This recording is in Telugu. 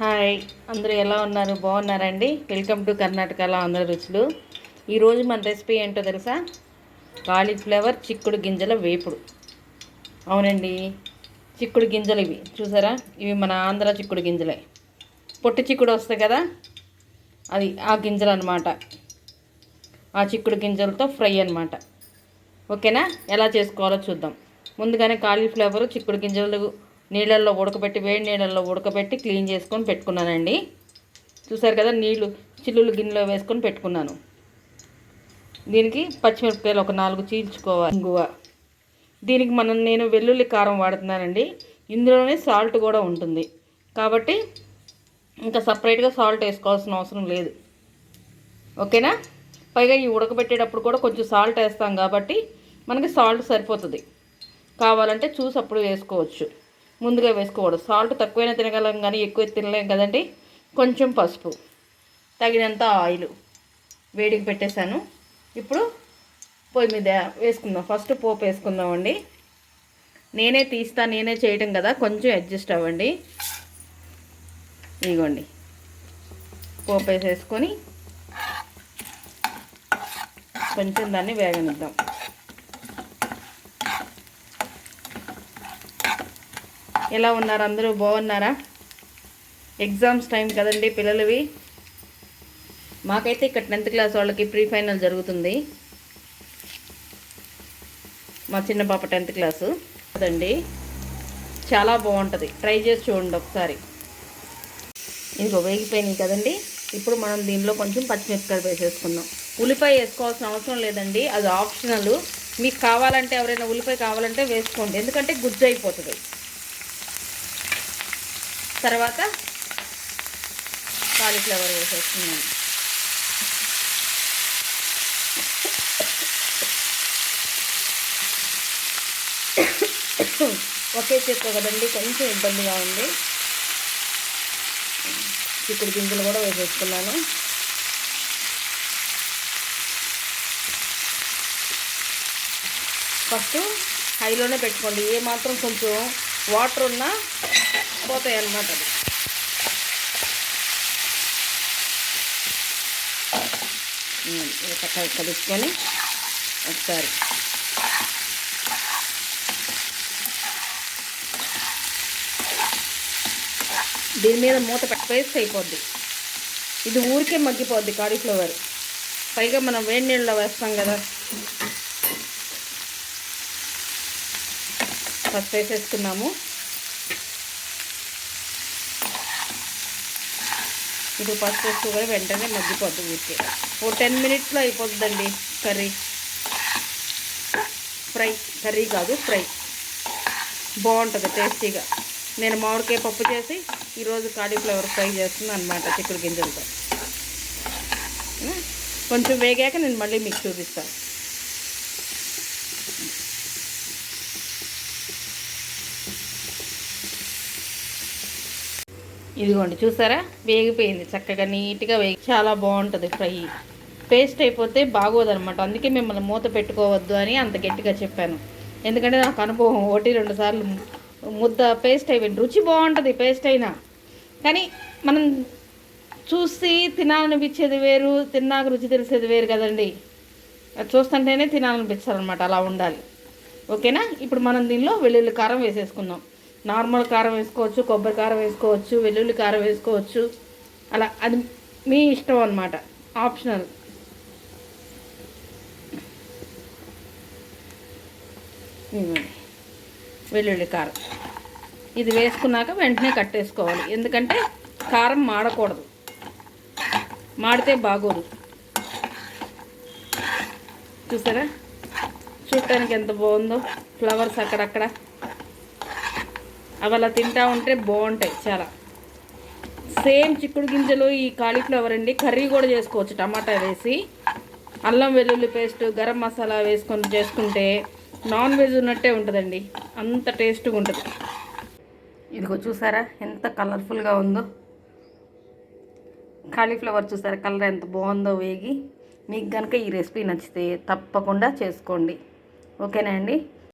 హాయ్ అందరూ ఎలా ఉన్నారు? బాగున్నారండి? వెల్కమ్ టు కర్ణాటకలో ఆంధ్ర రుచులు. ఈరోజు మన రెసిపీ ఏంటో తెలుసా? కాలీఫ్లవర్ చిక్కుడు గింజల వేపుడు. అవునండి చిక్కుడు గింజలు ఇవి. చూసారా? ఇవి మన ఆంధ్ర చిక్కుడు గింజలే. పొట్టి చిక్కుడు వస్తాయి కదా? అది ఆ గింజలు అనమాట ఆ చిక్కుడు గింజలతో ఫ్రై అనమాట ఓకేనా? ఎలా చేసుకోవాలో చూద్దాం. ముందుగానే కాలీఫ్లవర్ చిక్కుడు గింజలు నీళ్ళల్లో ఉడకబెట్టి వేడి నీళ్ళల్లో ఉడకబెట్టి క్లీన్ చేసుకొని పెట్టుకున్నానండి. చూసారు కదా నీళ్ళు చిల్లులు గిన్నెలో వేసుకొని పెట్టుకున్నాను. దీనికి పచ్చిమిరపకాయలు ఒక నాలుగు చీల్చుకోవాలి. ఇంగువ. దీనికి మనం నేను వెల్లుల్లి కారం వాడుతున్నానండి. ఇందులోనే సాల్ట్ కూడా ఉంటుంది. కాబట్టి ఇంకా సపరేట్గా సాల్ట్ వేసుకోవాల్సిన అవసరం లేదు. ఓకేనా? పైగా ఈ ఉడకబెట్టేటప్పుడు కూడా కొంచెం సాల్ట్ వేస్తాం కాబట్టి మనకి సాల్ట్ సరిపోతుంది. కావాలంటే చూసి అప్పుడు వేసుకోవచ్చు. ముందుగా వేసుకోకూడదు. సాల్ట్ తక్కువైనా తినగలం కానీ ఎక్కువ తినలేం కదండి. కొంచెం పసుపు తగినంత ఆయిల్ వేడికి పెట్టేశాను. ఇప్పుడు పొయ్యి మీద వేసుకుందాం. ఫస్ట్ పోపు వేసుకుందామండి. నేనే తీస్తా నేనే చేయటం కదా కొంచెం అడ్జస్ట్ అవ్వండి. ఇదిగోండి. పోపు వేసేసుకొని కొంచెం దాన్ని వేగనిద్దాం. ఎలా ఉన్నారు? అందరూ బాగున్నారా? ఎగ్జామ్స్ టైం కదండి పిల్లలవి. మాకైతే ఇక్కడ టెన్త్ క్లాస్ వాళ్ళకి ప్రీ ఫైనల్ జరుగుతుంది. మా చిన్న పాప టెన్త్ క్లాసు కదండి? చాలా బాగుంటుంది. ట్రై చేసి చూడండి ఒకసారి. ఇంకో వేగిపోయినాయి కదండి. ఇప్పుడు మనం దీనిలో కొంచెం పచ్చిమిరపకాయలు వేసేసుకుందాం. ఉల్లిపాయ వేసుకోవాల్సిన అవసరం లేదండి. అది ఆప్షనల్ మీకు కావాలంటే ఎవరైనా ఉల్లిపాయ కావాలంటే వేసుకోండి. ఎందుకంటే గుజ్జు అయిపోతుంది. తర్వాత కాలీఫ్లవర్ వేసేస్తున్నాను. ఒకే చేత్తో కదండి కొంచెం ఇబ్బందిగా ఉంది. చిక్కుడు గింజలు కూడా వేసేసుకున్నాను. ఫస్ట్ హైలోనే పెట్టుకోండి ఏ మాత్రం కొంచెం వాటర్ ఉన్నా పోతాయి అన్నమాట అది చక్కగా ఒకసారి. దీని మీద మూత పెట్టేసి అయిపోద్ది. ఇది ఊరికే మగ్గిపోద్ది కాలీఫ్లవర్. పైగా మనం వేడి నీళ్ళలో వేస్తాం కదా. ఫస్ట్ వేసేసుకున్నాము. ఇప్పుడు ఫస్ట్ వేస్తూ కూడా వెంటనే మగ్గిపోద్ది ఊరికే. ఓ టెన్ మినిట్స్లో అయిపోతుందండి కర్రీ. ఫ్రై కర్రీ కాదు ఫ్రై. బాగుంటుంది టేస్టీగా. నేను మామిడికాయ పప్పు చేసి ఈరోజు కాలీఫ్లవర్ ఫ్రై చేస్తున్నాను అనమాట చిక్కుడు గింజలతో. కొంచెం వేగాక నేను మళ్ళీ మీకు చూపిస్తాను. ఇదిగోండి చూసారా? వేగిపోయింది చక్కగా నీట్గా వేగి చాలా బాగుంటుంది ఫ్రై. పేస్ట్ అయిపోతే బాగోదనమాట అందుకే మిమ్మల్ని మూత పెట్టుకోవద్దు అని అంత గట్టిగా చెప్పాను. ఎందుకంటే నాకు అనుభవం ఒకటి రెండు సార్లు ముద్ద పేస్ట్ అయిపోయింది. రుచి బాగుంటుంది పేస్ట్ అయినా. కానీ మనం చూసి తినాలనిపించేది వేరు తిన్నాక రుచి తెలిసేది వేరు కదండి. అది చూస్తుంటేనే తినాలనిపించాలన్నమాట అలా ఉండాలి. ఓకేనా? ఇప్పుడు మనం దీనిలో వెల్లుల్లి కారం వేసేసుకుందాం. నార్మల్ కారం వేసుకోవచ్చు కొబ్బరి కారం వేసుకోవచ్చు వెల్లుల్లి కారం వేసుకోవచ్చు. అలా అది మీ ఇష్టం అనమాట ఆప్షనల్ వెల్లుల్లి కారం. ఇది వేసుకున్నాక వెంటనే కట్టేసుకోవాలి ఎందుకంటే కారం మాడకూడదు. మాడితే బాగోదు. చూసారా? చూడటానికి ఎంత బాగుందో. ఫ్లవర్స్ అక్కడక్కడ. అవి అలా తింటూ ఉంటే బాగుంటాయి చాలా. సేమ్ చిక్కుడు గింజలు ఈ కాలీఫ్లవర్ అండి. కర్రీ కూడా చేసుకోవచ్చు. టమాటా వేసి అల్లం వెల్లుల్లి పేస్ట్ గరం మసాలా వేసుకొని చేసుకుంటే నాన్ వెజ్ ఉన్నట్టే ఉంటుందండి. అంత టేస్ట్గా ఉంటుంది. ఇదిగో చూసారా ఎంత కలర్ఫుల్గా ఉందో. కాలీఫ్లవర్ చూసారా కలర్ ఎంత బాగుందో వేగి. మీకు కనుక ఈ రెసిపీ నచ్చితే తప్పకుండా చేసుకోండి. ఓకేనా అండి?